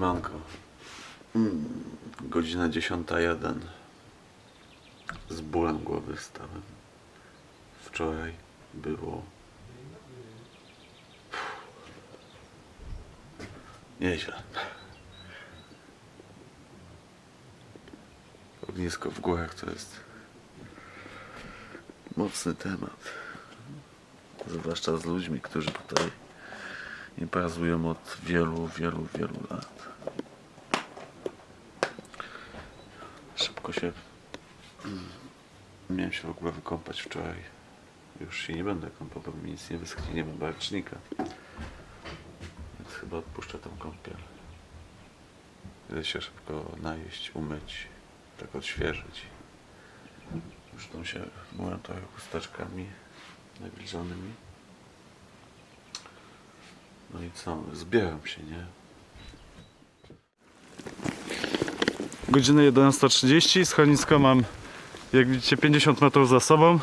Siemanko. Mm, godzina 10.01. Z bólem głowy stałem. Wczoraj było... Nieźle. Ognisko w górach to jest mocny temat. Zwłaszcza z ludźmi, którzy tutaj imprezują od wielu, wielu, wielu lat. Szybko się. Miałem się w ogóle wykąpać wczoraj. Już się nie będę kąpał, bo mi nic nie wyschnie, nie mam barcznika. Więc chyba odpuszczę tą kąpiel. Idę się szybko najeść, umyć, tak odświeżyć. Już tam się myłem trochę chusteczkami nawilżonymi. No i co? Zbieram się, nie? Godzina 11.30, schronisko mam, jak widzicie, 50 metrów za sobą.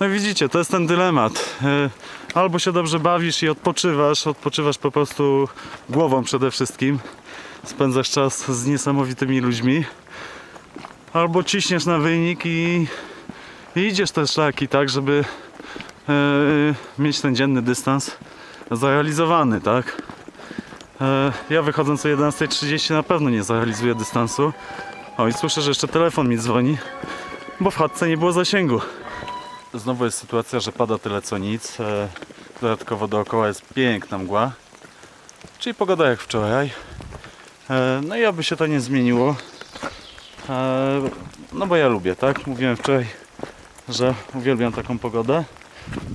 No i widzicie, to jest ten dylemat. E, Albo się dobrze bawisz i odpoczywasz, odpoczywasz po prostu głową przede wszystkim. Spędzasz czas z niesamowitymi ludźmi. Albo ciśniesz na wynik i, i idziesz te szlaki, tak, żeby e, mieć ten dzienny dystans zrealizowany, tak? E, Ja wychodząc o 11.30 na pewno nie zrealizuję dystansu. O i słyszę, że jeszcze telefon mi dzwoni, bo w chatce nie było zasięgu. Znowu jest sytuacja, że pada tyle co nic. E, Dodatkowo dookoła jest piękna mgła. Czyli pogoda jak wczoraj. E, No i aby się to nie zmieniło. No bo ja lubię, tak? Mówiłem wczoraj, że uwielbiam taką pogodę.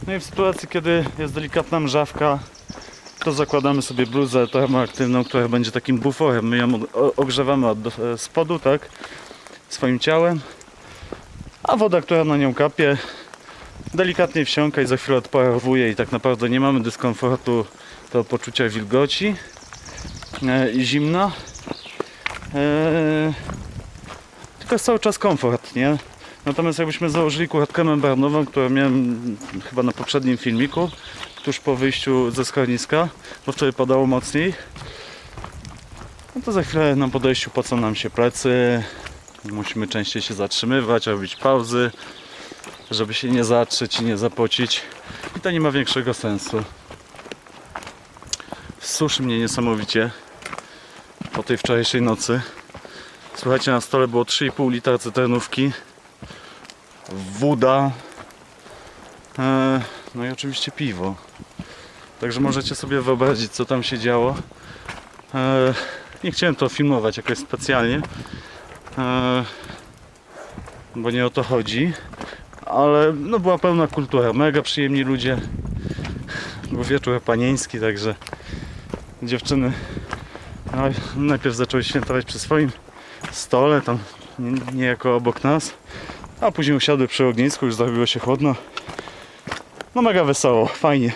No i w sytuacji, kiedy jest delikatna mrzawka, to zakładamy sobie bluzę termoaktywną, która będzie takim buforem. My ją ogrzewamy od e, spodu, tak? Swoim ciałem. A woda, która na nią kapie, delikatnie wsiąka i za chwilę odparowuje i tak naprawdę nie mamy dyskomfortu do poczucia wilgoci e, i zimna. E, tylko jest cały czas komfort, nie? Natomiast jakbyśmy założyli kurtkę membranową, którą miałem chyba na poprzednim filmiku, tuż po wyjściu ze schroniska, bo wczoraj padało mocniej. No to za chwilę na podejściu pocą nam się plecy. Musimy częściej się zatrzymywać, robić pauzy, żeby się nie zatrzeć i nie zapocić. I to nie ma większego sensu. Suszy mnie niesamowicie po tej wczorajszej nocy. Słuchajcie, na stole było 3,5 litra cyternówki, woda, e, no i oczywiście piwo. Także możecie sobie wyobrazić, co tam się działo. E, nie chciałem to filmować jakoś specjalnie, e, bo nie o to chodzi. Ale no była pełna kultura, mega przyjemni ludzie. Był wieczór panieński, także dziewczyny najpierw zaczęły świętować przy swoim stole, tam nie- niejako obok nas, a później usiadły przy ognisku, już zrobiło się chłodno. No mega wesoło, fajnie.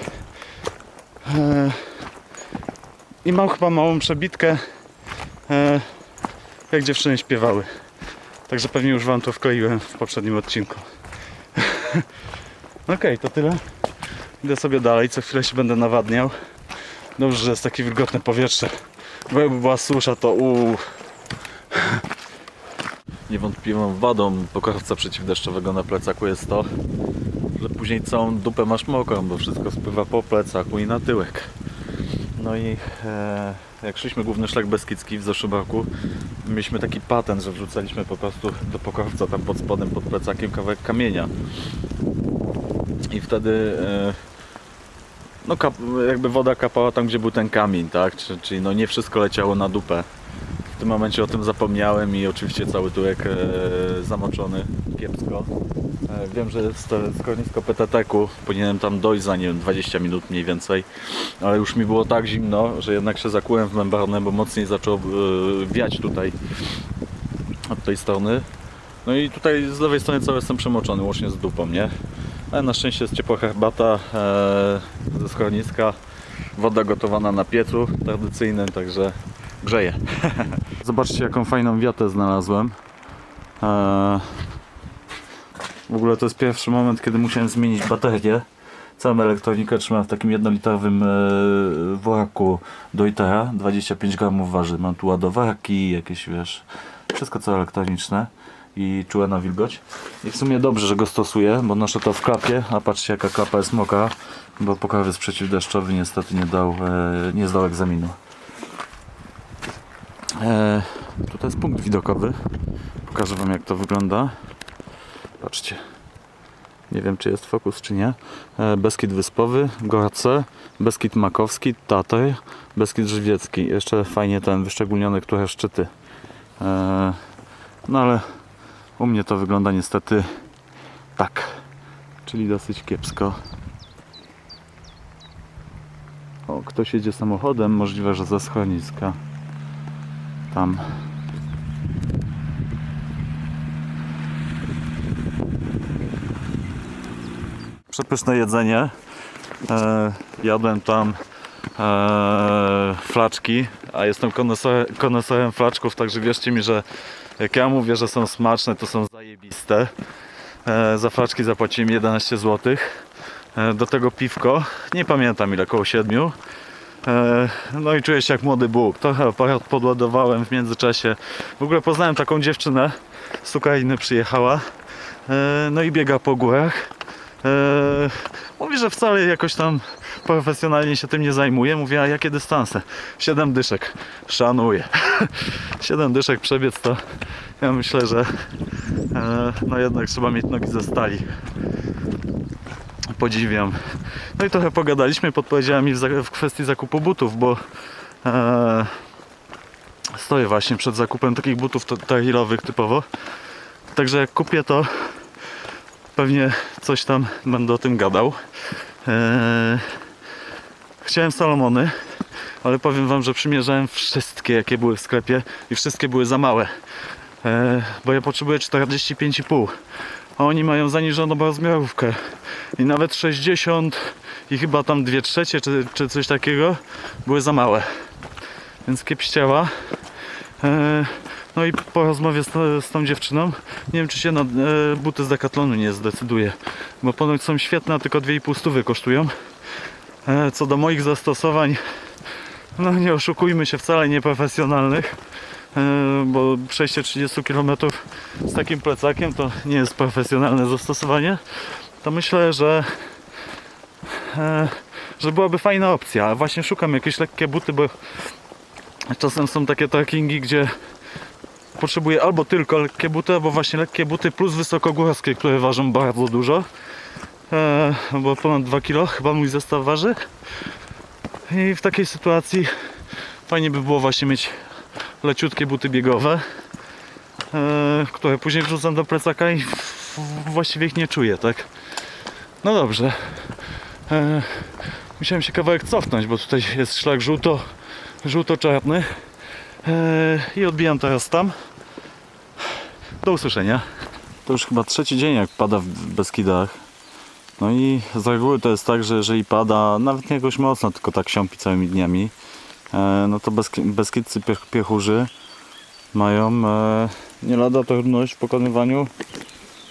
E, I mam chyba małą przebitkę, e, jak dziewczyny śpiewały. Także pewnie już Wam to wkleiłem w poprzednim odcinku. Okej, to tyle. Idę sobie dalej, co chwilę się będę nawadniał. Dobrze, że jest takie wilgotne powietrze. Bo jakby była susza, to uuu. Niewątpliwą wadą pokorowca przeciwdeszczowego na plecaku jest to, później całą dupę masz mokrą, bo wszystko spływa po plecaku i na tyłek. No i e, jak szliśmy główny szlak Beskidzki w zeszłym roku, mieliśmy taki patent, że wrzucaliśmy po prostu do pokorowca tam pod spodem, pod plecakiem kawałek kamienia. I wtedy e, no jakby woda kapała tam, gdzie był ten kamień, tak? Czyli no nie wszystko leciało na dupę. W tym momencie o tym zapomniałem i oczywiście cały tyłek e, zamoczony kiepsko. E, wiem, że schronisko PTT-ku, powinienem tam dojść za nie wiem, 20 minut mniej więcej, ale już mi było tak zimno, że jednak się zakułem w membranę, bo mocniej zaczął e, wiać tutaj od tej strony. No i tutaj z lewej strony cały jestem przemoczony, łącznie z dupą, nie? Ale na szczęście jest ciepła herbata e, ze schroniska, woda gotowana na piecu tradycyjnym, także grzeje. Zobaczcie, jaką fajną wiatę znalazłem. Eee, w ogóle to jest pierwszy moment, kiedy musiałem zmienić baterię. Całą elektronikę trzymam w takim jednolitrowym e, worku Deutera. 25 gramów waży. Mam tu ładowarki, jakieś wiesz, wszystko co elektroniczne i czułe na wilgoć. I w sumie dobrze, że go stosuję, bo noszę to w klapie, a patrzcie jaka klapa jest mokra, bo pokrowiec przeciwdeszczowy niestety nie dał, e, nie zdał egzaminu. E, tutaj jest punkt widokowy. Pokażę Wam jak to wygląda. Patrzcie. Nie wiem czy jest fokus czy nie. E, Beskid Wyspowy, Gorce, Beskid Makowski, Tatry, Beskid Żywiecki. Jeszcze fajnie ten wyszczególniony, które szczyty. E, no ale u mnie to wygląda niestety tak. Czyli dosyć kiepsko. O, ktoś jedzie samochodem, możliwe, że ze schroniska. Tam. Przepyszne jedzenie. E, jadłem tam e, flaczki, a jestem koneser, koneserem flaczków, także wierzcie mi, że jak ja mówię, że są smaczne, to są zajebiste. E, za flaczki zapłaciłem 11 zł. E, do tego piwko, nie pamiętam ile, około 7. E, No i czuję się jak młody Bóg. Trochę aparat podładowałem w międzyczasie. W ogóle poznałem taką dziewczynę z Ukrainy przyjechała. E, No i biega po górach. E, Mówi, że wcale jakoś tam profesjonalnie się tym nie zajmuje. Mówię, a jakie dystanse? 7 dyszek. Szanuję. 7 dyszek przebiec to ja myślę, że no jednak trzeba mieć nogi ze stali. Podziwiam. No i trochę pogadaliśmy, podpowiedziała mi w, kwestii zakupu butów, bo e, stoję właśnie przed zakupem takich butów trailowych typowo. Także jak kupię to pewnie coś tam będę o tym gadał. E, chciałem Salomony, ale powiem wam, że przymierzałem wszystkie jakie były w sklepie i wszystkie były za małe. E, bo ja potrzebuję 45,5 a oni mają zaniżoną rozmiarówkę. I nawet 60 i chyba tam 2 trzecie czy, czy coś takiego były za małe. Więc kiepściała e, no i po rozmowie z, z tą dziewczyną nie wiem czy się na e, buty z Decathlonu nie zdecyduje bo ponoć są świetne, a tylko 2,5 stówy kosztują. E, co do moich zastosowań no nie oszukujmy się wcale nieprofesjonalnych e, bo przejście 30 km z takim plecakiem to nie jest profesjonalne zastosowanie to myślę, że e, że byłaby fajna opcja. Właśnie szukam jakieś lekkie buty, bo czasem są takie trekkingi, gdzie potrzebuję albo tylko lekkie buty, albo właśnie lekkie buty plus wysokogórskie, które ważą bardzo dużo. E, bo ponad 2 kg chyba mój zestaw waży. I w takiej sytuacji fajnie by było właśnie mieć leciutkie buty biegowe, które później wrzucam do plecaka i właściwie ich nie czuję, tak? No dobrze. E, musiałem się kawałek cofnąć, bo tutaj jest szlak żółto, żółto-czarny. E, I odbijam teraz tam. Do usłyszenia. To już chyba trzeci dzień jak pada w Beskidach. No i z reguły to jest tak, że jeżeli pada, nawet nie jakoś mocno, tylko tak siąpi całymi dniami, e, no to Beski- Beskidcy piech, piechurzy mają e, nie lada trudność w pokonywaniu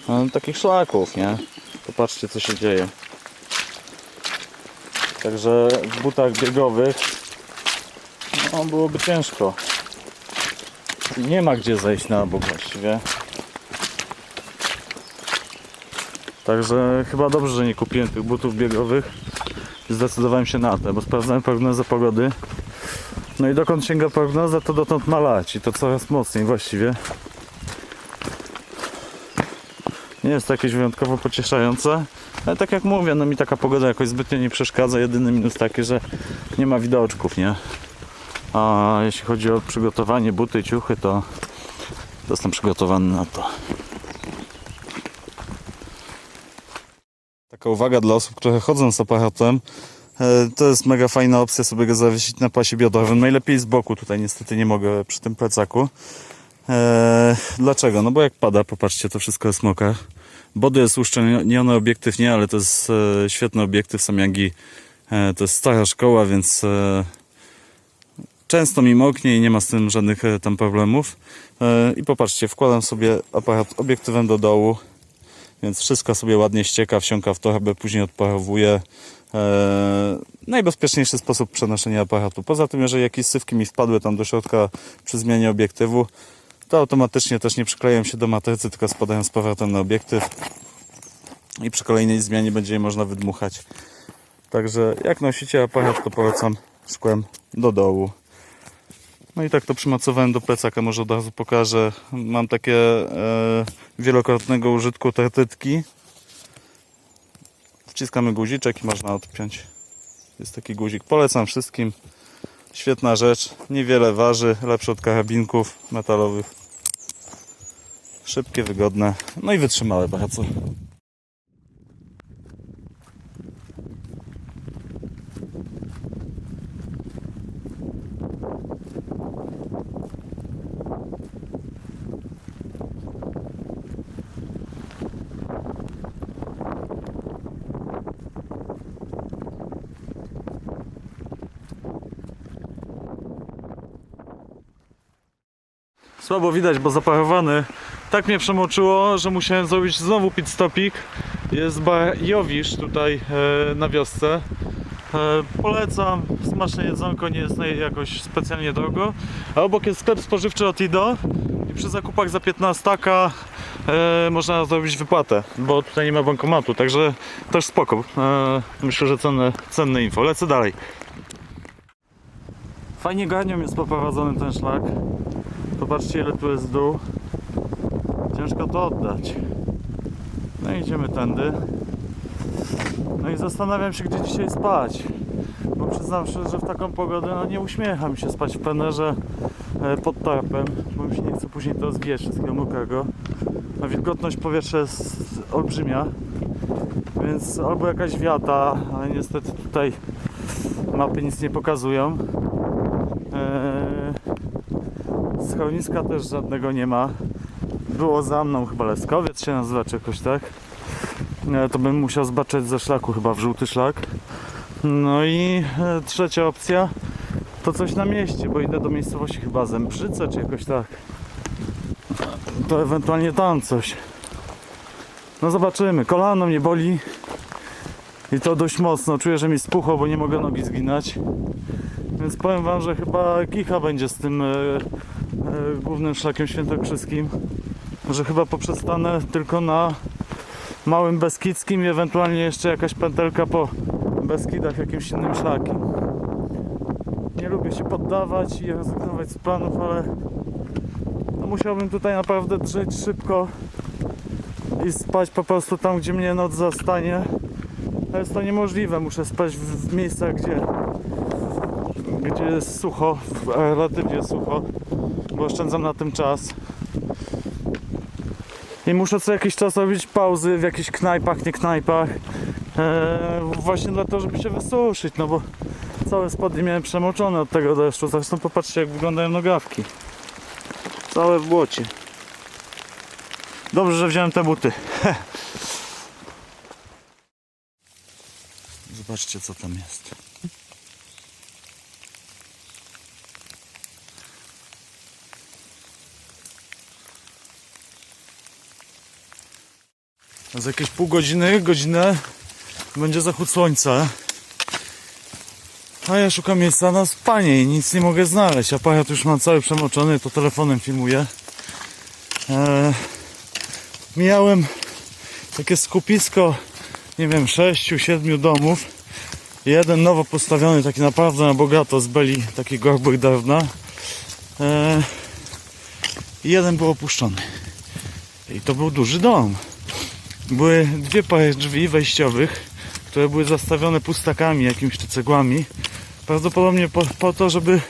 e, takich szlaków, nie? Popatrzcie co się dzieje. Także w butach biegowych no, byłoby ciężko. Nie ma gdzie zejść na bok właściwie. Także chyba dobrze, że nie kupiłem tych butów biegowych. Zdecydowałem się na te, bo sprawdzałem prognozę pogody. No i dokąd sięga prognoza, to dotąd ma lać i to coraz mocniej właściwie. Nie jest to jakieś wyjątkowo pocieszające, ale tak jak mówię, no mi taka pogoda jakoś zbytnio nie przeszkadza. Jedyny minus taki, że nie ma widoczków, nie? A jeśli chodzi o przygotowanie, buty, ciuchy, to, to jestem przygotowany na to. Taka uwaga dla osób, które chodzą z aparatem. E, To jest mega fajna opcja sobie go zawiesić na pasie biodrowym. Najlepiej z boku, tutaj niestety nie mogę przy tym plecaku. E, dlaczego? No bo jak pada, popatrzcie, to wszystko jest mokre. Body jest uszczelniony obiektyw, nie, ale to jest e, świetny obiektyw Samyagi. E, to jest stara szkoła, więc e, często mi moknie i nie ma z tym żadnych e, tam problemów. E, I popatrzcie, wkładam sobie aparat obiektywem do dołu więc wszystko sobie ładnie ścieka, wsiąka w torbę, później odparowuje. E, najbezpieczniejszy sposób przenoszenia aparatu. Poza tym, jeżeli jakieś sywki mi wpadły tam do środka przy zmianie obiektywu, to automatycznie też nie przykleją się do matrycy, tylko spadają z powrotem na obiektyw i przy kolejnej zmianie będzie je można wydmuchać. Także jak nosicie aparat, to polecam szkłem do dołu. No i tak to przymacowałem do plecaka, może od razu pokażę. Mam takie e, wielokrotnego użytku tertytki. Wciskamy guziczek i można odpiąć. Jest taki guzik. Polecam wszystkim. Świetna rzecz. Niewiele waży. Lepsze od karabinków metalowych. Szybkie, wygodne. No i wytrzymałe bardzo. Słabo widać, bo zaparowany. Tak mnie przemoczyło, że musiałem zrobić znowu pit stopik. Jest bar Jowisz tutaj e, na wiosce. E, polecam, smaczne jedzonko, nie jest jakoś specjalnie drogo. A obok jest sklep spożywczy od Ido i przy zakupach za 15 e, można zrobić wypłatę, bo tutaj nie ma bankomatu, także też spoko. Myślę, że cenne, cenne info. Lecę dalej. Fajnie garnią jest poprowadzony ten szlak. Popatrzcie ile tu jest dół. Ciężko to oddać. No idziemy tędy. No i zastanawiam się gdzie dzisiaj spać. Bo przyznam szczerze, że w taką pogodę no nie uśmiecham się spać w plenerze e, pod tarpem, bo mi się nie chce później to zbijać wszystkiego mokrego. A wilgotność powietrza jest olbrzymia. Więc albo jakaś wiata, ale niestety tutaj mapy nic nie pokazują. Eee, Schroniska też żadnego nie ma. Było za mną chyba Leskowiec się nazywa, czy jakoś tak. E, To bym musiał zbaczać ze szlaku chyba w żółty szlak. No i e, trzecia opcja to coś na mieście, bo idę do miejscowości chyba Zembrzyce, czy jakoś tak. To ewentualnie tam coś. No zobaczymy. Kolano mnie boli. I to dość mocno. Czuję, że mi spuchło, bo nie mogę nogi zginać. Więc powiem wam, że chyba kicha będzie z tym e, głównym szlakiem świętokrzyskim. Że chyba poprzestanę tylko na małym Beskidzkim i ewentualnie jeszcze jakaś pętelka po Beskidach jakimś innym szlakiem. Nie lubię się poddawać i rezygnować z planów, ale no musiałbym tutaj naprawdę drzeć szybko i spać po prostu tam, gdzie mnie noc zastanie. A jest to niemożliwe, muszę spać w, w miejscach, gdzie gdzie jest sucho, relatywnie sucho, bo oszczędzam na tym czas. I muszę co jakiś czas robić pauzy w jakichś knajpach, nie knajpach. Eee, właśnie dlatego, żeby się wysuszyć, no bo całe spodnie miałem przemoczone od tego deszczu. Zresztą popatrzcie jak wyglądają nogawki. Całe w błocie. Dobrze, że wziąłem te buty. Zobaczcie co tam jest. Za jakieś pół godziny, godzinę będzie zachód słońca. A ja szukam miejsca na spanie i nic nie mogę znaleźć. Aparat już mam cały przemoczony, to telefonem filmuję. Eee, mijałem takie skupisko, nie wiem, sześciu, siedmiu domów. Jeden nowo postawiony, taki naprawdę na bogato z beli, takich gorbych dawna. Eee, jeden był opuszczony. I to był duży dom były dwie pary drzwi wejściowych, które były zastawione pustakami, jakimiś czy cegłami. Prawdopodobnie po, po to, żeby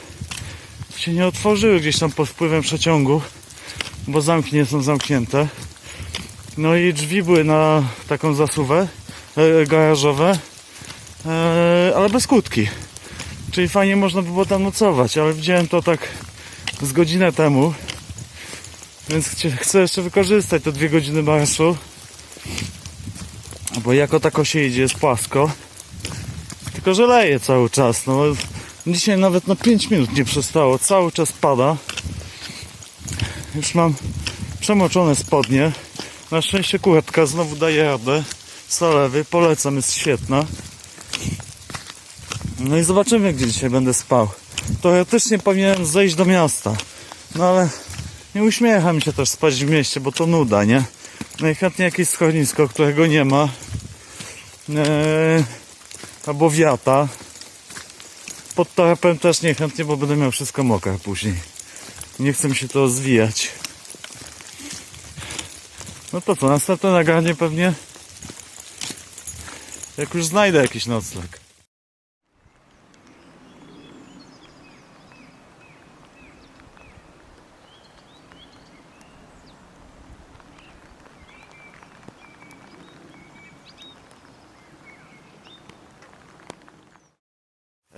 się nie otworzyły gdzieś tam pod wpływem przeciągu, bo zamki nie są zamknięte. No i drzwi były na taką zasuwę e, garażowe, e, ale bez kłódki. Czyli fajnie można by było tam nocować, ale widziałem to tak z godzinę temu. Więc chcę jeszcze wykorzystać te dwie godziny marszu. Bo jako tako się idzie, jest płasko. Tylko, że leje cały czas. No, dzisiaj nawet na 5 minut nie przestało. Cały czas pada. Już mam przemoczone spodnie. Na szczęście kurtka znowu daje radę. Zalewy, polecam, jest świetna. No i zobaczymy, gdzie dzisiaj będę spał. Teoretycznie powinienem zejść do miasta. No ale nie uśmiecha mi się też spać w mieście, bo to nuda, nie? Najchętniej jakieś schronisko, którego nie ma. Eee, albo wiata. Pod tarapem też niechętnie, bo będę miał wszystko mokre później. Nie chcę mi się to zwijać. No to co, następne nagranie pewnie jak już znajdę jakiś nocleg.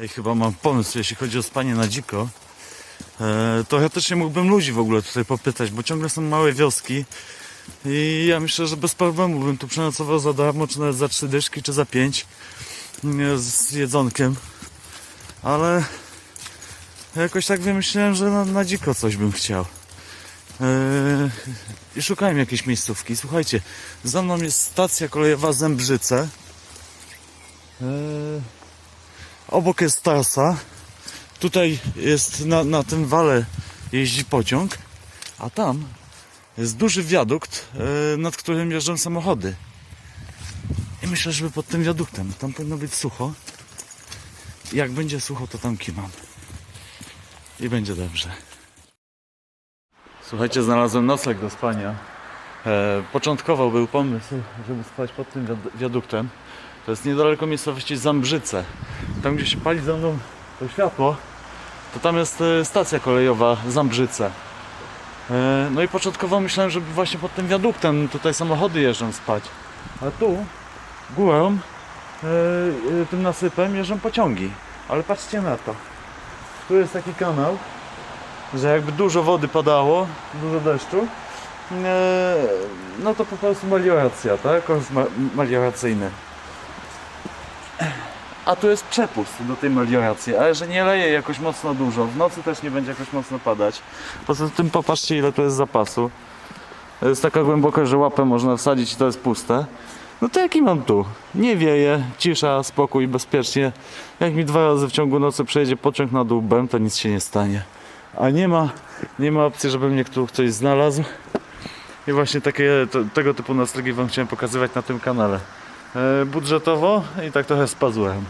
Ej, chyba mam pomysł, jeśli chodzi o spanie na dziko. E, to ja też nie mógłbym ludzi w ogóle tutaj popytać, bo ciągle są małe wioski. I ja myślę, że bez problemu bym tu przenocował za darmo, czy nawet za trzy dyszki, czy za pięć nie, z jedzonkiem. Ale jakoś tak wymyśliłem, że na, na dziko coś bym chciał. Eee, I szukałem jakiejś miejscówki. Słuchajcie, za mną jest stacja kolejowa Zembrzyce. Eee, obok jest trasa. Tutaj jest na, na tym wale jeździ pociąg, a tam jest duży wiadukt, e, nad którym jeżdżą samochody. I myślę, żeby pod tym wiaduktem, tam powinno być sucho. Jak będzie sucho, to tam kimam. I będzie dobrze. Słuchajcie, znalazłem nocleg do spania. E, początkowo był pomysł, żeby spać pod tym wiad- wiaduktem. To jest niedaleko miejscowości Zambrzyce. Tam, gdzie się pali za mną to światło, to tam jest e, stacja kolejowa Zambrzyce. E, No i początkowo myślałem, żeby właśnie pod tym wiaduktem tutaj samochody jeżdżą spać. A tu górą, e, tym nasypem jeżdżą pociągi. Ale patrzcie na to. Tu jest taki kanał, że jakby dużo wody padało, dużo deszczu, no to po prostu melioracja, tak? Kurs melioracyjny. A tu jest przepust do tej melioracji, ale że nie leje jakoś mocno dużo, w nocy też nie będzie jakoś mocno padać. Poza tym popatrzcie ile tu jest zapasu. Jest taka głęboka, że łapę można wsadzić i to jest puste. No to jaki mam tu? Nie wieje, cisza, spokój, bezpiecznie. Jak mi dwa razy w ciągu nocy przejedzie pociąg na dół bem, to nic się nie stanie. A nie ma, nie ma opcji, żeby mnie tu ktoś znalazł. I właśnie takie, to, tego typu nastrogi wam chciałem pokazywać na tym kanale. E, budżetowo i tak trochę z pazurem.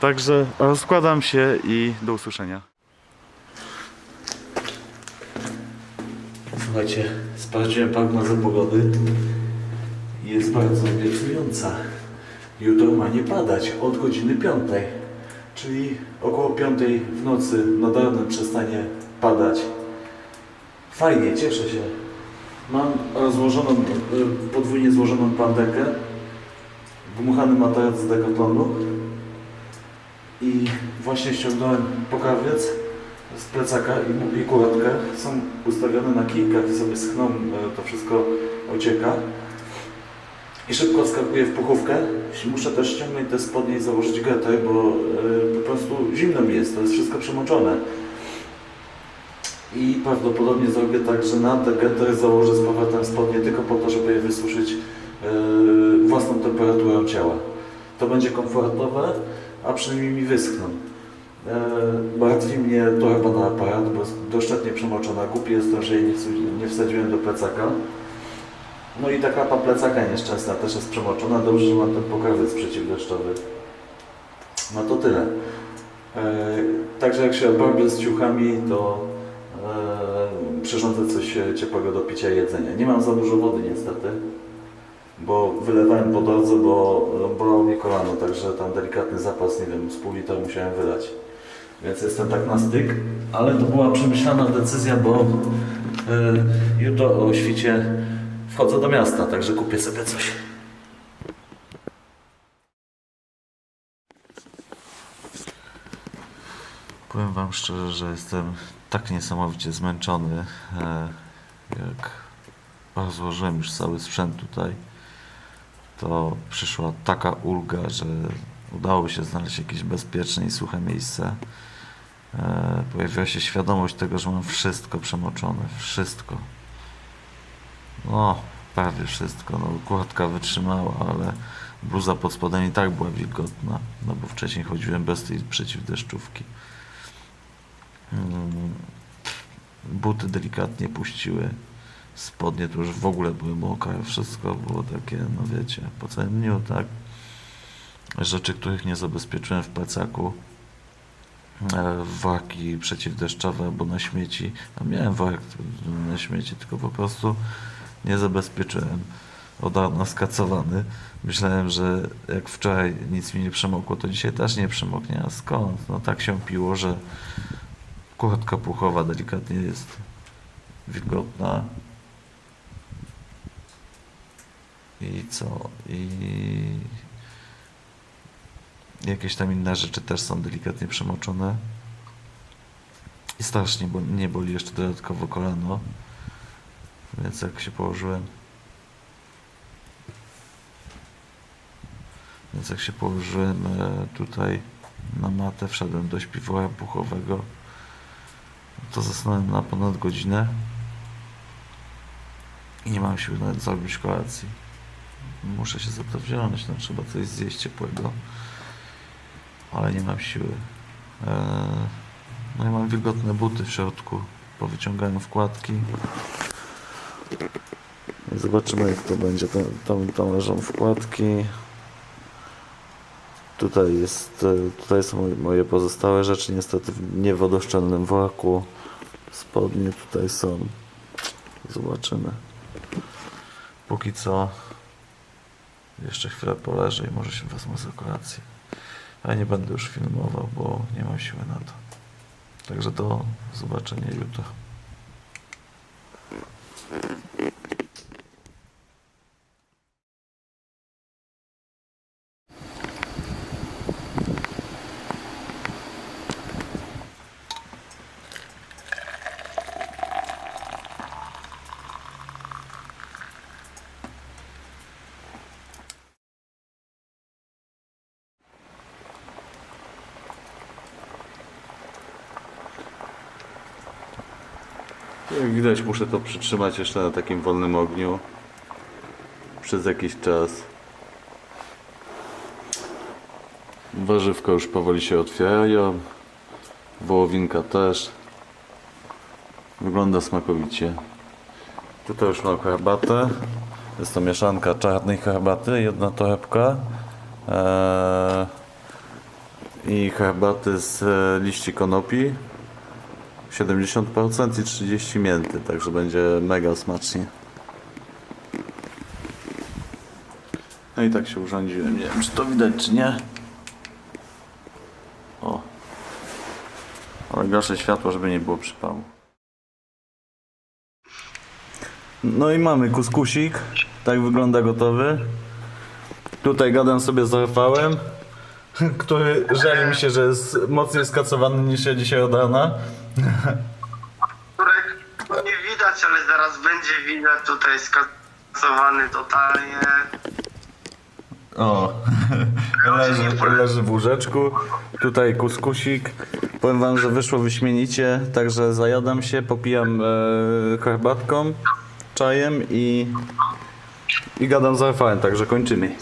Także rozkładam się i do usłyszenia. Słuchajcie, sprawdziłem prognozę pogody jest bardzo obiecująca. Jutro ma nie padać od godziny 5, czyli około 5 w nocy nad ranem przestanie padać. Fajnie, cieszę się. Mam rozłożoną, y, podwójnie złożoną pandekę, dmuchany materac z Decathlonu i właśnie ściągnąłem pokawiec z plecaka i, i. Są ustawione na kijkach i sobie schną, e, to wszystko ocieka. I szybko wskakuję w puchówkę. Muszę też ściągnąć te spodnie i założyć getę, bo e, po prostu zimno mi jest, to jest wszystko przemoczone. I prawdopodobnie zrobię tak, że na te getę założę z powrotem spodnie tylko po to, żeby je wysuszyć własną temperaturą ciała. To będzie komfortowe, a przynajmniej mi wyschną. E, Martwi mnie torba na aparat, bo jest doszczętnie przemoczona. Głupi jestem, że jej nie, wsadziłem do plecaka. No i ta klapa plecaka nieszczęsna też jest przemoczona. Dobrze, że mam ten pokrawiec przeciwdeszczowy. No to tyle. E, Także jak się obarbię z ciuchami, to przyrządzę coś e, ciepłego do picia i jedzenia. Nie mam za dużo wody niestety, bo wylewałem po drodze, bo e, bolało mnie kolano, także tam delikatny zapas, nie wiem, z pół litra musiałem wylać. Więc jestem tak na styk, ale to była przemyślana decyzja, bo e, jutro o świcie wchodzę do miasta, także kupię sobie coś. Powiem Wam szczerze, że jestem tak niesamowicie zmęczony, e, jak rozłożyłem już cały sprzęt tutaj, to przyszła taka ulga, że udało się znaleźć jakieś bezpieczne i suche miejsce. E, Pojawiła się świadomość tego, że mam wszystko przemoczone, wszystko. No, prawie wszystko. No, kurtka wytrzymała, ale bluza pod spodem i tak była wilgotna, no bo wcześniej chodziłem bez tej przeciwdeszczówki. Mm, Buty delikatnie puściły, spodnie to już w ogóle były mokre, wszystko było takie, no wiecie, po całym dniu, tak. Rzeczy, których nie zabezpieczyłem w plecaku, e, worki przeciwdeszczowe albo na śmieci. A miałem worek na śmieci, tylko po prostu nie zabezpieczyłem. Od rana skacowany. Myślałem, że jak wczoraj nic mi nie przemokło, to dzisiaj też nie przemoknie. A skąd? No tak się piło, że kurtka puchowa delikatnie jest wilgotna. I co? I jakieś tam inne rzeczy też są delikatnie przemoczone. I strasznie bo nie boli jeszcze dodatkowo kolano. Więc jak się położyłem. Więc jak się położyłem e, tutaj na matę, wszedłem do śpiwora puchowego. To zasnąłem na ponad godzinę. I nie mam siły nawet zrobić kolacji. Muszę się za to wziąć, no trzeba coś zjeść ciepłego. Ale nie mam siły. Eee, no i mam wilgotne buty w środku. Powyciągałem wkładki. I zobaczymy jak to będzie. Tam, tam, tam leżą wkładki. Tutaj jest, e, tutaj są moje- moje pozostałe rzeczy, niestety w niewodoszczelnym worku. Spodnie tutaj są. Zobaczymy. Póki co jeszcze chwilę poleżę i może się wezmę za kolację. Ale nie będę już filmował, bo nie mam siły na to. Także do zobaczenia jutro. Jak widać muszę to przytrzymać jeszcze na takim wolnym ogniu przez jakiś czas. Warzywka już powoli się otwierają. Wołowinka też. Wygląda smakowicie. Tutaj już mam herbatę. Jest to mieszanka czarnej herbaty, jedna torebka. Eee, I herbaty z e, liści konopi. 70% i 30 mięty, także będzie mega smacznie. No i tak się urządziłem. Nie wiem, czy to widać, czy nie. O. Ale gaszę światło, żeby nie było przypału. No i mamy kuskusik. Tak wygląda gotowy. Tutaj gadam sobie z Rafałem, który żali mi się, że jest mocniej skacowany niż ja dzisiaj od rana. Turek nie widać, ale zaraz będzie widać tutaj skasowany totalnie. O, leży, leży w łóżeczku. Tutaj kuskusik. Powiem wam, że wyszło wyśmienicie, także zajadam się, popijam e, herbatką, czajem i, i gadam z Rafałem, także kończymy.